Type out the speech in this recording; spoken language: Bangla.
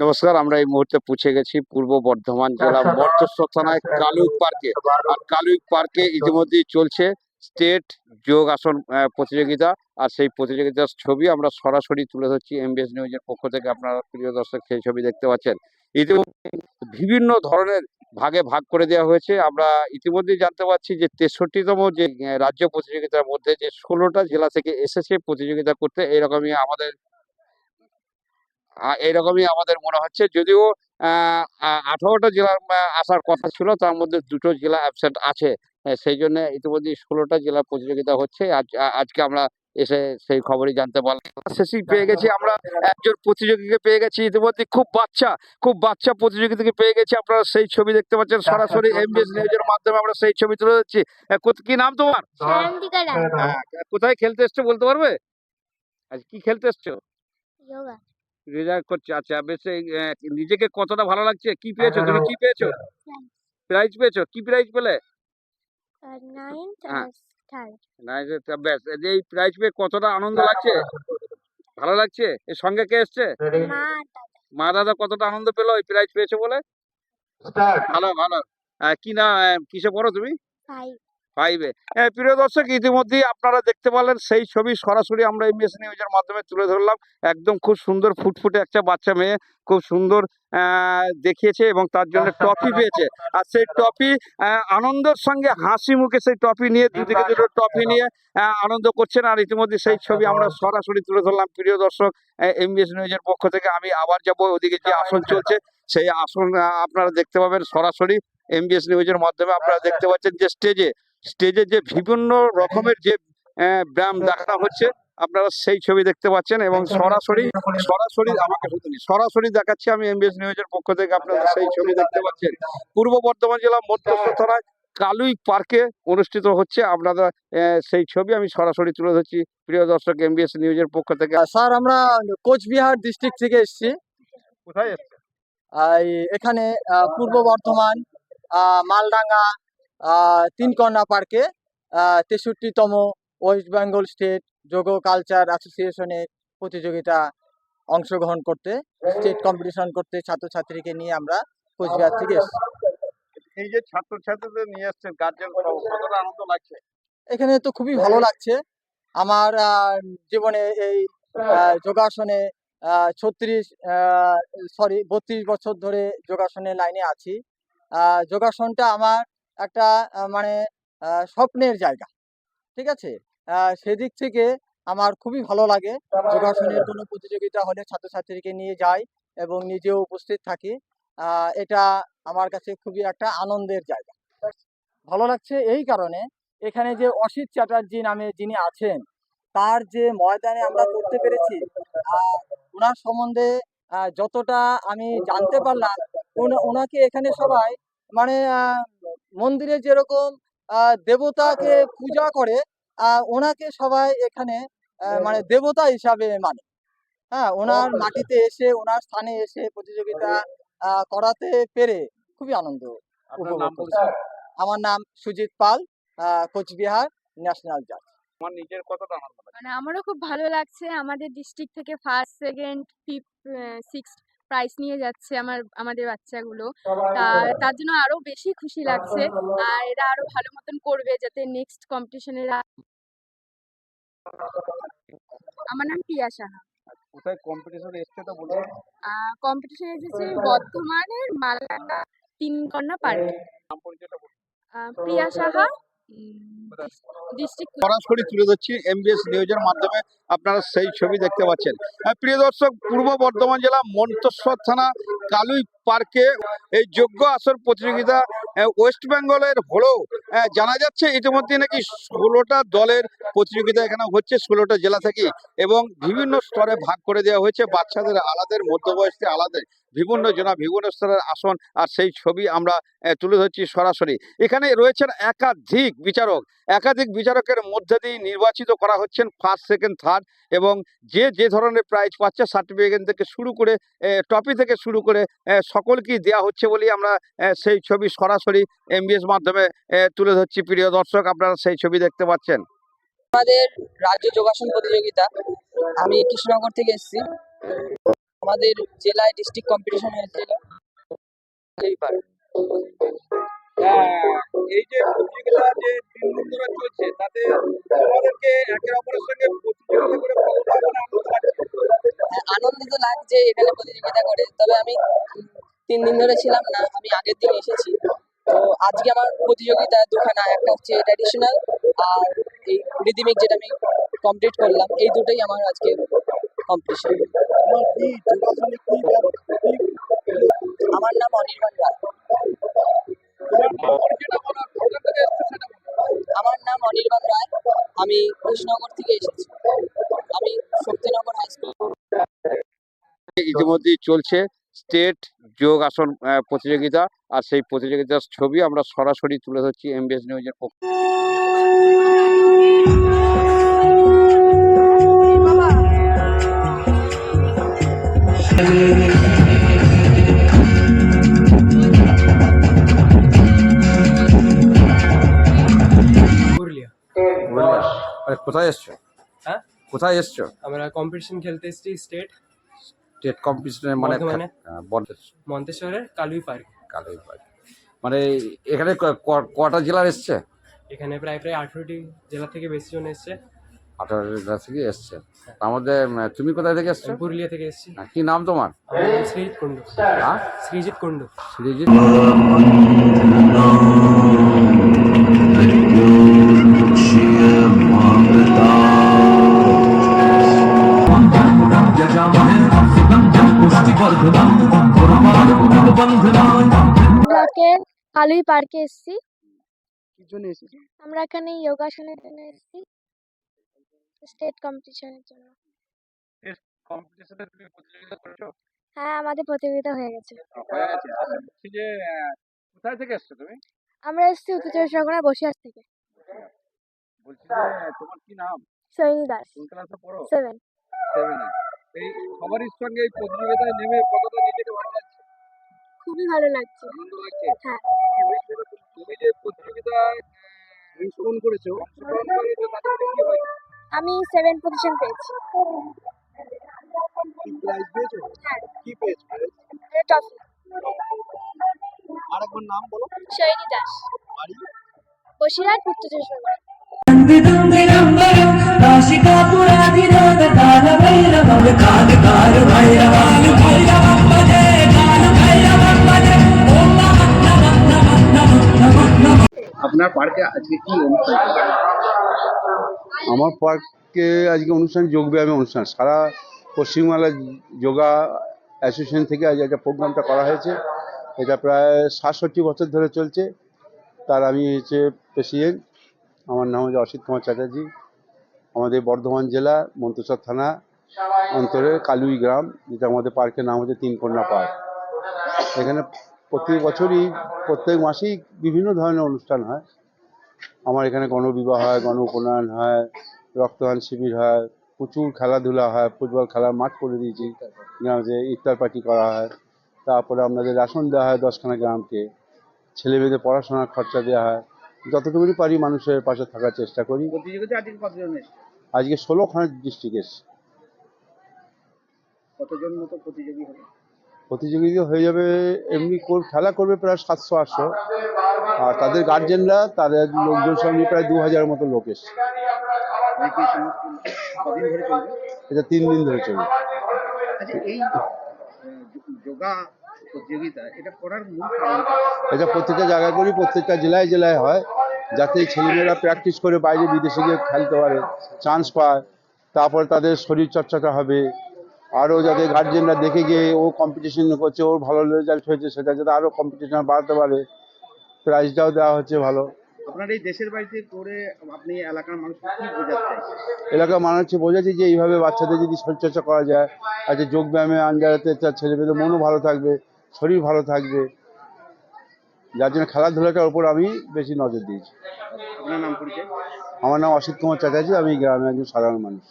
নমস্কার, আমরা এই মুহূর্তে পৌঁছে গেছি পূর্ব বর্ধমান জেলা মন্তেশ্বর থানায় কালুইক পার্কে। আর কালুইক পার্কে ইতিমধ্যেই চলছে স্টেট যোগ আসন প্রতিযোগিতা। আর সেই প্রতিযোগিতার ছবি আমরা সরাসরি তুলে ধরছি এমবিএস নিউজের পক্ষ থেকে। আপনারা প্রিয় দর্শক, সেই ছবি দেখতে পাচ্ছেন। ইতিমধ্যে বিভিন্ন ধরনের ভাগে ভাগ করে দেওয়া হয়েছে। আমরা ইতিমধ্যেই জানতে পারছি যে তেষট্টিতম যে রাজ্য প্রতিযোগিতার মধ্যে যে ষোলোটা জেলা থেকে এসেছে প্রতিযোগিতা করতে এরকমই আমাদের এরকমই আমাদের মনে হচ্ছে। যদিও আহ, আঠারোটা জেলার আসার কথা ছিল তার মধ্যে দুটো জেলা অ্যাবসেন্ট আছে। সেই জন্য ইতিমধ্যে ষোলোটা জেলা প্রতিযোগিতা হচ্ছে। আজ আজকে আমরা এসে সেই খবরই জানতে পারলাম। শেষেই পেয়ে গেছি আমরা। একজন প্রতিযোগীকে পেয়ে গেছি ইতিমধ্যে। খুব বাচ্চা খুব বাচ্চা প্রতিযোগিতাকে পেয়ে গেছি আপনারা সেই ছবি দেখতে পাচ্ছেন সরাসরি এমবিএস নিউজের মাধ্যমে আমরা সেই ছবি তুলে দিচ্ছি কি নাম তোমার? হ্যাঁ, কোথায় খেলতে এসছো বলতে পারবে? আজ কি খেলতে এসছো? যোগা। রেজাল্ট করছে। আচ্ছা বেশ এই, নিজেকে কতটা ভালো লাগছে? কি পেয়েছ? তুমি কি পেয়েছ? প্রাইজ পেয়েছ? কি প্রাইজ পেলে? হ্যাঁ। না এই বেশ এই যে এই প্রাইজ পেয়ে কতটা আনন্দ লাগছে? ভালো লাগছে? এর সঙ্গে কে এসছে? মা মা দাদা কতটা আনন্দ পেল? এই প্রাইজ পেয়েছ বলে? ভালো ভালো। কি না কিসে পড়ো তুমি? ফাইভ ফাইভে প্রিয় দর্শক, ইতিমধ্যেই আপনারা দেখতে পারলেন, সেই ছবি সরাসরি আমরা এমবিএস নিউজের মাধ্যমে তুলে ধরলাম। একদম খুব সুন্দর ফুটফুটে একটা বাচ্চা মেয়ে, খুব সুন্দর দেখিয়েছে এবং তার জন্য ট্রফি পেয়েছে। আর সেই ট্রফি আনন্দের সঙ্গে হাসি মুখে সেই ট্রফি নিয়ে, দুদিকে দুটো ট্রফি নিয়ে আনন্দ করছেন। আর ইতিমধ্যে সেই ছবি আমরা সরাসরি তুলে ধরলাম। প্রিয় দর্শক এমবিএস নিউজের পক্ষ থেকে আমি আবার যাব, ওদিকে যে আসন চলছে, সেই আসন আপনারা দেখতে পাবেন সরাসরি। এমবিএস নিউজের মাধ্যমে আপনারা দেখতে পাচ্ছেন যে স্টেজে স্টেজে যে বিভিন্ন রকমের যে ব্যায়াম দেখানো হচ্ছে আপনারা সেই ছবি দেখতে পাচ্ছেন এবং সরাসরি সরাসরি আমাকে সরাসরি দেখাচ্ছি আমি এমবিএস নিউজের পক্ষ থেকে আপনারা সেই ছবি দেখতে পাচ্ছেন। পূর্ব বর্ধমান জেলা মধ্যস্থ থানায় কালুই পার্কে অনুষ্ঠিত হচ্ছে। আপনারা সেই ছবি আমি সরাসরি তুলে ধরছি প্রিয় দর্শক এমবিএস নিউজের পক্ষ থেকে। স্যার আমরা কোচবিহার ডিস্ট্রিক্ট থেকে এসেছি। কোথায় এখানে পূর্ব বর্ধমান মালডাঙ্গা তিনকন্যা পার্কে তেষট্টিতম West Bengal state yoga culture অ্যাসোসিয়েশনের প্রতিযোগিতা অংশগ্রহণ করতে স্টেট কম্পিটিশন করতে ছাত্রছাত্রীকে নিয়ে আমরা কোচবিহার থেকে এসেছি। এই যে ছাত্রছাত্রীদের নিয়ে এসছেন গার্জেন কতটা আনন্দ লাগছে? এখানে তো খুবই ভালো লাগছে। আমার জীবনে এই আহ, যোগাসনে ছত্রিশ সরি বত্রিশ বছর ধরে যোগাসনের লাইনে আছি। আহ, যোগাসনটা আমার একটা মানে স্বপ্নের জায়গা। ঠিক আছে? সেদিক থেকে আমার খুবই ভালো লাগে। যোগাসনের কোনো প্রতিযোগিতা হলে ছাত্রছাত্রীকে নিয়ে যাই এবং নিজেও উপস্থিত থাকি। এটা আমার কাছে খুবই একটা আনন্দের জায়গা। ভালো লাগছে এই কারণে এখানে যে অসিত চ্যাটার্জি নামে যিনি আছেন, তার যে ময়দানে আমরা করতে পেরেছি ওনার সম্বন্ধে যতটা আমি জানতে পারলাম ওনা- ওনাকে এখানে সবাই মানে মন্দিরে যেরকম আহ, দেবতাকে পূজা করে আহ, ওনাকে সবাই এখানে মানে দেবতা হিসাবে মানে। হ্যাঁ ওনার মাটিতে এসে ওনার স্থানে এসে প্রতিযোগিতা আহ, করাতে পেরে খুবই আনন্দ। আমার নাম সুজিত পাল আহ, কোচবিহার ন্যাশনাল জাজ। আমার নিজের কতটা আনন্দ মানে আমারও খুব ভালো লাগছে। আমাদের ডিস্ট্রিক্ট থেকে first second fifth sixth prize নিয়ে যাচ্ছে আমার আমাদের বাচ্চাগুলো। তার জন্য আরও বেশি খুশি লাগছে। আর এরা আরও ভালো মতন করবে যাতে নেক্সট কম্পিটিশনে আমার নাম পিয়া সাহা। কোথায় কম্পিটিশন এসছে তো বলুন। কম্পিটিশন এসেছে বর্ধমানের মালাঙ্গা তিন কন্যা পার্কে। প্রিয়া সাহা সরাসরি তুলে ধরছি এমবিএস নিউজের মাধ্যমে আপনারা সেই ছবি দেখতে পাচ্ছেন। প্রিয় দর্শক পূর্ব বর্ধমান জেলা মন্তেশ্বর থানা কালুই পার্কে এই যোগ্য আসর প্রতিযোগিতা ওয়েস্ট বেঙ্গলের হলেও আহ, জানা যাচ্ছে ইতিমধ্যে নাকি ষোলোটা দলের প্রতিযোগিতা এখানে হচ্ছে ষোলোটা জেলা থেকে এবং বিভিন্ন স্তরে ভাগ করে দেওয়া হয়েছে। বাচ্চাদের আলাদের মধ্যবয়সী আলাদা বিভিন্ন জনা বিভিন্ন স্তরের আসন আর সেই ছবি আমরা তুলে ধরছি সরাসরি। এখানে রয়েছেন একাধিক বিচারক। একাধিক বিচারকের মধ্যে দিয়ে নির্বাচিত করা হচ্ছেন ফার্স্ট সেকেন্ড থার্ড এবং যে যে ধরনের প্রাইজ পাচ্ছে সার্টিফিকেট থেকে শুরু করে টপি থেকে শুরু করে সকলকেই দেওয়া হচ্ছে বলেই আমরা সেই ছবি সরাসরি এমবিএস মাধ্যমে তুলে ধরছি। প্রিয় দর্শক, আপনারা সেই ছবি দেখতে পাচ্ছেন। আমাদের রাজ্য যোগাসন প্রতিযোগিতা, আমি কৃষ্ণনগর থেকে এসেছি। আমাদের জেলায় ডিস্ট্রিক্ট কম্পিটিশন হয়েছিল। এইবার এই যে প্রতিযোগিতা যে তিন দিন ধরে চলছে তাতে তোমাদেরকে একে অপরের সঙ্গে প্রতিযোগিতা করে আনন্দ হ্যাঁ, তো লাগছে এখানে প্রতিযোগিতা করে তবে আমি তিন দিন ধরে ছিলাম না আমি আগের দিন এসেছি। তো আজকে আমার প্রতিযোগিতা দুখানা একটা হচ্ছে ট্র্যাডিশনাল আর এই রিদিমিক যেটা আমি কমপ্লিট করলাম এই দুটোই আমার আজকে কম্পিটিশন আমার নাম অনির্বাণ। আমার নাম অনির্বাণ রায় আমি কৃষ্ণনগর থেকে এসেছি। আমি শক্তিনগর হাই স্কুল ইতিমধ্যেই চলছে স্টেট যোগ আসন প্রতিযোগিতা। আর সেই প্রতিযোগিতার ছবি আমরা সরাসরি তুলে ধরছি এমবিএস নিউজের পক্ষ কোথায় এসছো? হ্যাঁ? কোথায় এসছো? আমরা কম্পিটিশন খেলতে এসেছি স্টেট স্টেট কম্পিটিশনের মানে মন্তেশ্বরের কালুই পার্ক। কালোই পাড়। মানে এখানে কটা জেলার এসছে? এখানে প্রায় প্রায় আঠেরোটি জেলা থেকে বেশি জন এসছে। আঠারো জেলা থেকে এসছে। তুমি কোথায় থেকে এসছো? পুরুলিয়া থেকে এসেছি। হ্যাঁ, কি নাম তোমার? কুণ্ডু। হ্যাঁ? কুণ্ডু। কালুই পার্কে এসেছি। কি জন্য এসেছি? আমরা এখানে যোগাসনের জন্য এসেছি। স্টেট কম্পিটিশনের জন্য। কম্পিটিশনে তুমি প্রতিযোগিতা করেছ? হ্যাঁ আমাদের প্রতিযোগিতা হয়ে গেছে। হয়ে গেছে। বলছি যে কোথায় থেকে এসছো তুমি? আমরা এসেছি উত্তর চব্বিশ পরগনা বসিরহাট থেকে। বলছি যে তোমার কি নাম? সৈনী দাস। কোন ক্লাসে পড়ো? সেভেন সেভেনে এই সবারই সঙ্গে এই প্রতিযোগিতায় নেমে কতটা নিজেকে ভালো লাগছে? খুবই ভালো লাগছে। আনন্দ লাগছে? হ্যাঁ। তুমি যে প্রতিযোগিতায় অংশগ্রহণ করেছ অংশগ্রহণ করেছ তাতে কি হয়েছে? আমি সেভেন পজিশন পেয়েছি। কি প্রাইজ পেয়েছ? হ্যাঁ। কি পেয়েছ ট্রফি আরেকবার নাম বলো। সৈনী দাস। বাড়ি? বসিরহাট উত্তর চব্বিশ আপনার পার্কে আজকে কি অনুষ্ঠান? আমার পার্কে আজকে অনুষ্ঠান যোগব্যায়ামের অনুষ্ঠান। সারা পশ্চিমবাংলা যোগা অ্যাসোসিয়েশন থেকে আজ একটা প্রোগ্রামটা করা হয়েছে। এটা প্রায় সাতষট্টি বছর ধরে চলছে। তার আমি হচ্ছে প্রেসিডেন্ট। আমার নাম হচ্ছে অসিত কুমার চ্যাটার্জি। আমাদের বর্ধমান জেলা, মন্তেশ্বর থানা অন্তরে কালুই গ্রাম, যেটা আমাদের পার্কের নাম হচ্ছে তিনকন্যা পার্ক। এখানে প্রত্যেক বছরই, প্রত্যেক মাসেই বিভিন্ন ধরনের অনুষ্ঠান হয়। আমার এখানে গণবিবাহ হয় গণ উপনয়ন হয় রক্তদান শিবির হয় প্রচুর খেলাধুলা হয় ফুটবল খেলার মাঠ করে দিয়েছি গ্রামে ইফতার পার্টি করা হয় তারপরে আপনাদের রেশন দেওয়া হয় দশখানা গ্রামকে ছেলে মেয়েদের পড়াশোনার খরচা দেওয়া হয় যতটুকুনি পারি মানুষের পাশে থাকার চেষ্টা করি। আজকে ষোলোখানা ডিস্ট্রিক্ট এসছে। কতজন মতো প্রতিযোগী হবে? প্রতিযোগিতা হয়ে যাবে এমনি কর- খেলা করবে প্রায় সাতশো আটশো। আর তাদের গার্জেনরা তাদের লোকজন সঙ্গে প্রায় দু হাজার মতো লোক এসছে। এটা তিন দিন ধরে চলবে। আচ্ছা এটা প্রত্যেকটা জায়গায় করি প্রত্যেকটা জেলায় জেলায় হয় যাতে ছেলেমেয়েরা প্র্যাকটিস করে বাইরে বিদেশে গিয়ে খেলতে পারে চান্স পায় তারপর তাদের শরীর চর্চাটা হবে। আরও যাতে গার্জেনরা দেখে গিয়ে ও কম্পিটিশন করছে ওর ভালো রেজাল্ট হয়েছে সেটা যাতে আরও কম্পিটিশন বাড়াতে পারে। প্রাইজটাও দেওয়া হচ্ছে ভালো। আপনার এই দেশের বাড়িতে করে আপনি এলাকার মানুষকে কি এলাকার মানুষ বোঝাচ্ছি যে এইভাবে বাচ্চাদের যদি শরীরচর্চা করা যায় আজকে যোগব্যায়ামে আনজাতে তার ছেলেমেয়েদের মনও ভালো থাকবে শরীর ভালো থাকবে। যার জন্য খেলাধুলাটার উপর আমি বেশি নজর দিয়েছি। আমার নাম অসিত কুমার চ্যাটার্জি আমি গ্রামের একজন সাধারণ মানুষ।